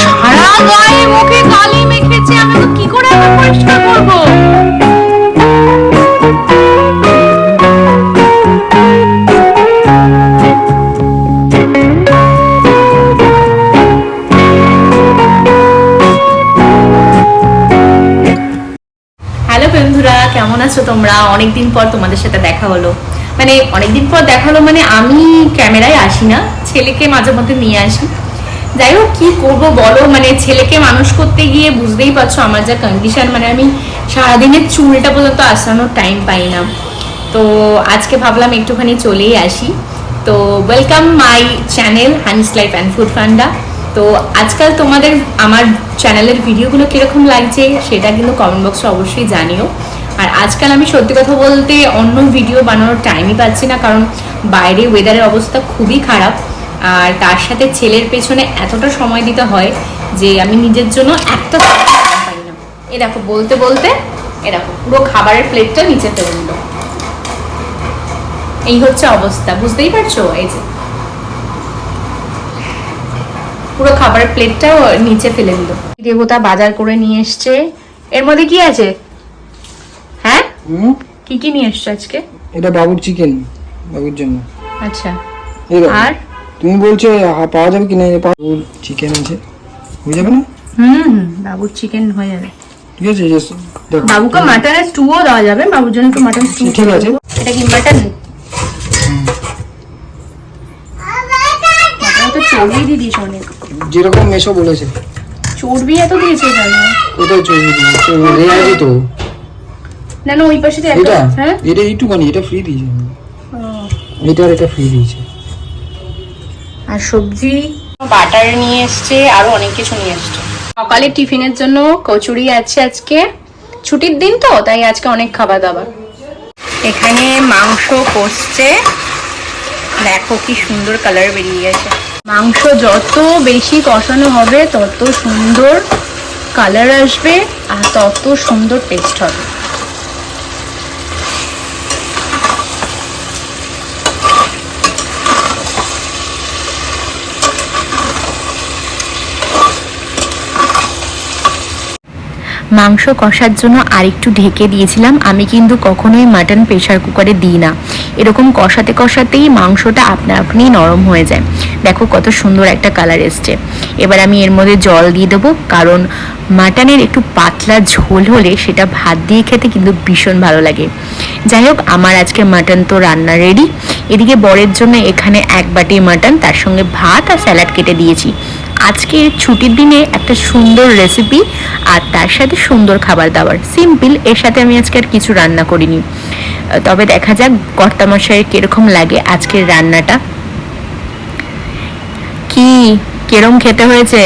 সারা গায়ে মুখে কালি মেখেছে, আমি তো কি করে এখন পরিষ্কার করব? হ্যালো বন্ধুরা, কেমন আছো তোমরা? অনেকদিন পর তোমাদের সাথে দেখা হলো। মানে অনেকদিন পর দেখা হলো মানে আমি ক্যামেরায় আসি না, ছেলেকে মাঝে মধ্যে নিয়ে আসি। যাই হোক, কি করব বলো? মানে ছেলেকে মানুষ করতে গিয়ে বুঝতেই পারছ আমার যা কন্ডিশন মানে আমি সারাদিনের চুলটা পর্যন্ত আসানোর টাইম পাই না তো আজকে ভাবলাম একটুখানি চলেই আসি। তো welcome my channel Honey's life and food funda তো আজকাল তোমাদের আমার চ্যানেলের ভিডিওগুলো কীরকম লাগছে সেটা কিন্তু কমেন্ট বক্সে অবশ্যই জানিও। আর আজকাল আমি সত্যি কথা বলতে অন্য ভিডিও বানানোর টাইমই পাচ্ছি না, কারণ বাইরে ওয়েদারের অবস্থা খুবই খারাপ। আর তার সাথে ছেলের পেছনে এতটা সময় দিতে হয় যে আমি নিজের জন্য একটা সময় পাই না। এ দেখো বলতে বলতে এ দেখো পুরো খাবারের প্লেটটা নিচে ফেলে দিল। এই হচ্ছে অবস্থা বুঝতেই পারছ? এই যে পুরো খাবারের প্লেটটাও নিচে ফেলে দিল। দেবতা বাজার করে নিয়ে এসছে। এর মধ্যে কি আছে? হ্যাঁ? কি কি নিয়ে এসছো আজকে? এটা বাবুর চিকেন বাবুর জন্য। আচ্ছা। আর? তুমি বলছো পাওয়া যাবে কি না এই বাবুর চিকেন আছে। হয়ে যাবে না? হুম বাবুর চিকেন হয়ে যাবে। ঠিক আছে বাবুকে মাটনের স্টুও দেওয়া যাবে বাবুর জন্য একটু মাটন স্টু ঠিক আছে। এটা কি মাটন চর্বি দিয়ে দিয়েছে অনেক। যেরকম মেশো বলেছে। চর্বি এত দিয়েছে কেন? রেয়াজি তো। না না ওই পাশে তো একটা এটা? হ্যাঁ? এটা এটা ফ্রি দিয়েছে। এটা আর এটা ফ্রি দিয়েছে। আর সবজি। বাটার নিয়ে এসছে, আরও অনেক কিছু নিয়ে এসছে। সকালে টিফিনের জন্য কচুরি আছে আজকে। ছুটির দিন তো, তাই আজকে অনেক খাবার দাবার এখানে মাংস কষছে। দেখো কি সুন্দর কালার বেরিয়ে গেছে। মাংস যত বেশি কষানো হবে, তত সুন্দর কালার আসবে, আর তত সুন্দর টেস্ট হবে। মাংস কষার জন্য আরেকটু ঢেকে দিয়েছিলাম। আমি কিন্তু কখনোই মাটন প্রেশার কুকারে দিই না। এরকম কষাতে কষাতেই মাংসটা আপনা আপনি নরম হয়ে যায়। দেখো কত সুন্দর একটা কালার এসছে। এবার আমি এর মধ্যে জল দিয়ে দেবো, কারণ মাটনের একটু পাতলা ঝোল হলে সেটা ভাত দিয়ে খেতে কিন্তু ভীষণ ভালো লাগে। যাই হোক, আমার আজকে মাটন তো রান্না রেডি এদিকে বরের জন্য এখানে এক বাটি মাটন তার সঙ্গে ভাত আর স্যালাড কেটে দিয়েছি। আজকে ছুটির দিনে একটা সুন্দর রেসিপি আর তার সাথে সুন্দর খাবার দাবার। সিম্পল এর সাথে আমি আজকে আর কিছু রান্না করিনি। তবে দেখা যাক কর্তামশাইয়ের কীরকম লাগে আজকের রান্নাটা। কি? কিরম খেতে হয়েছে?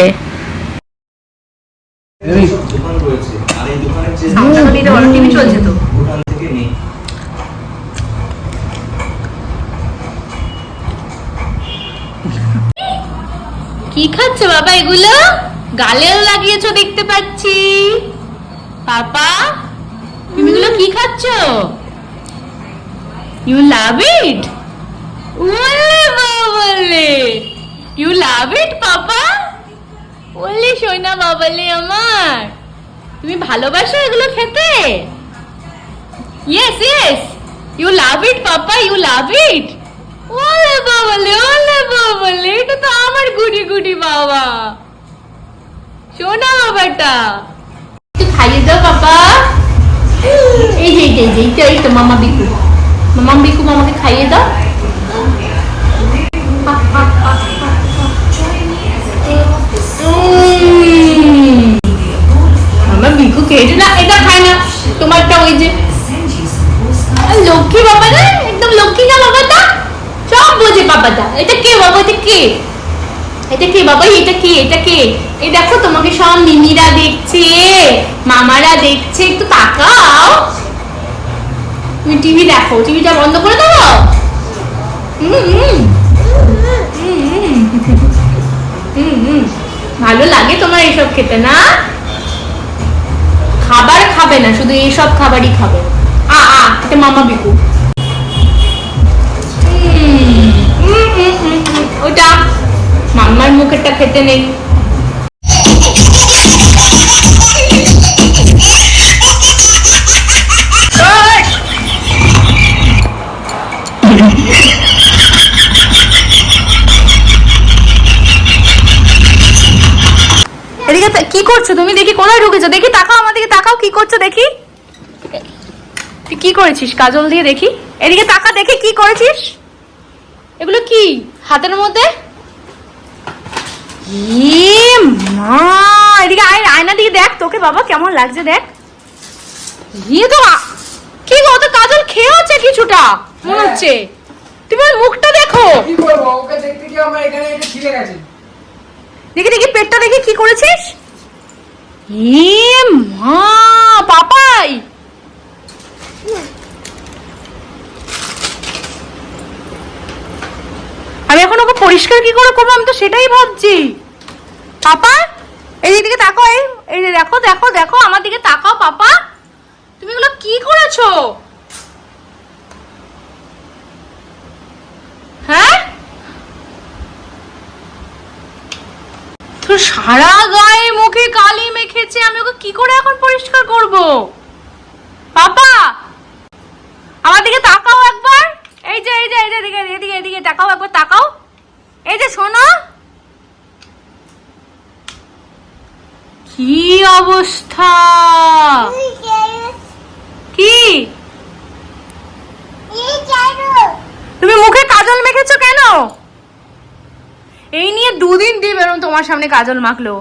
চলছে তো? কি খাচ্ছ বাবা এগুলো? গালেও লাগিয়েছো দেখতে পাচ্ছি। পাপা, তুমি এগুলো কি খাচ্ছ? ইউ লাভ ইট ওলে বাবালে ইউ লাভ ইট পাপা? ওলে সোনা বাবালে আমার। তুমি ভালোবাসো এগুলো খেতে? Yes yes you love it papa you love it ওলে বাবালে ওলে বাবালে, এটা তো আমার গুটি গুটি বাবা। শোনা বাবাটা। খাইয়ে দাও পাপা এই যে এই যে এই তো মামা বিকু। মামা বিকু মামাকে খাইয়ে দাও। না, এটা খায় না। তোমারটা ওই যে লক্ষ্মী বাবা না একদম লক্ষ্মী না বাবাটা? সব বোঝে বাবাটা এটা কে বাবা, এটা কে? এটা কে বাবা, এটা কে এটা কে? এই দেখো তোমাকে সব মিমিরা দেখছে, মামারা দেখছে, একটু তাকাও। তুমি টিভি দেখো, টিভিটা বন্ধ করে। ভালো লাগে তোমার এইসব খেতে, না? খাবার খাবে না, শুধু এইসব খাবারই খাবে। আ আ, এটা মামা বিকু। ওটা মাম্মার মুখেরটা খেতে নেই। এদিকে কি করছ? তুমি দেখি কোথায় ঢুকেছো? দেখি তাকাও আমাদেরকে তাকাও কি করছ দেখি? তুই কি করেছিস? কাজল দিয়ে দেখি। এদিকে তাকা দেখে কি করেছিস। এগুলো কি? হাতের মধ্যে? মা এদিকে আয় আয়না দিকে দেখ তোকে বাবা কেমন লাগছে দেখ। ইয়ে তো কি গো তো কাজল খেয়ে আছে কিছুটা মনে হচ্ছে। তুমি ওর মুখটা দেখো। কি করব ওকে দেখতে গিয়ে আমার এখানে এটা ছিঁড়ে গেছে। দেখি দেখি পেটটা দেখি কি করেছিস। ইয়ে মা পাপাই আমি এখন ওকে পরিষ্কার কি করে করব? আমি তো সেটাই ভাবছি। পাপা, এই দিকে তাকাও, এই এই দেখো দেখো দেখো, আমার দিকে তাকাও, পাপা। তুমি এগুলো কি করেছ? হ্যাঁ? তো সারা গায়ে মুখে কালি মেখেছে, আমি ওকে কি করে এখন পরিষ্কার করব পাপা আমার দিকে তাকাও একবার এই যে এই যে এই যে এদিকে এদিকে এদিকে তাকাও একবার তাকাও এই যে শোনো কি অবস্থা? কি? তুমি মুখে কাজল মেখেছো কেন? এই নিয়ে দুদিন দিয়ে বেরোন তোমার সামনে কাজল মাখলো।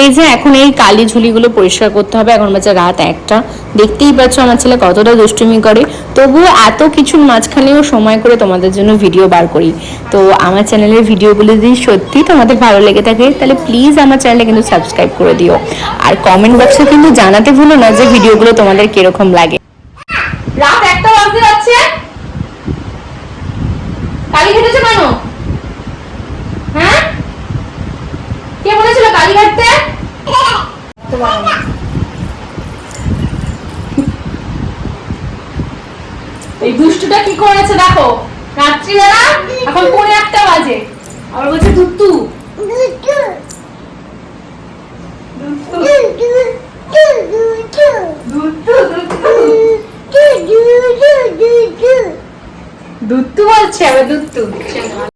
এই যে এখন এই কালি ঝুলিগুলো পরিষ্কার করতে হবে এখন বাজে রাত একটা। দেখতেই পাচ্ছ আমার ছেলে কতটা দুষ্টুমি করে। তবুও এত কিছুর মাঝখানেও সময় করে তোমাদের জন্য ভিডিও বার করি। তো আমার চ্যানেলের ভিডিওগুলো যদি সত্যি তোমাদের ভালো লেগে থাকে, তাহলে প্লিজ আমার চ্যানেলে কিন্তু সাবস্ক্রাইব করে দিও। আর কমেন্ট বক্সে কিন্তু জানাতে ভুলো না যে ভিডিওগুলো তোমাদের কীরকম লাগে। হ্যাঁ? কে বলেছিল এই দুষ্টুটা কি করেছে দেখো? রাত্রিবেলা? এখন পড়ে একটা বাজে। আবার বলছে দুত্তু দুত্তু বলছে আবার দুত্তু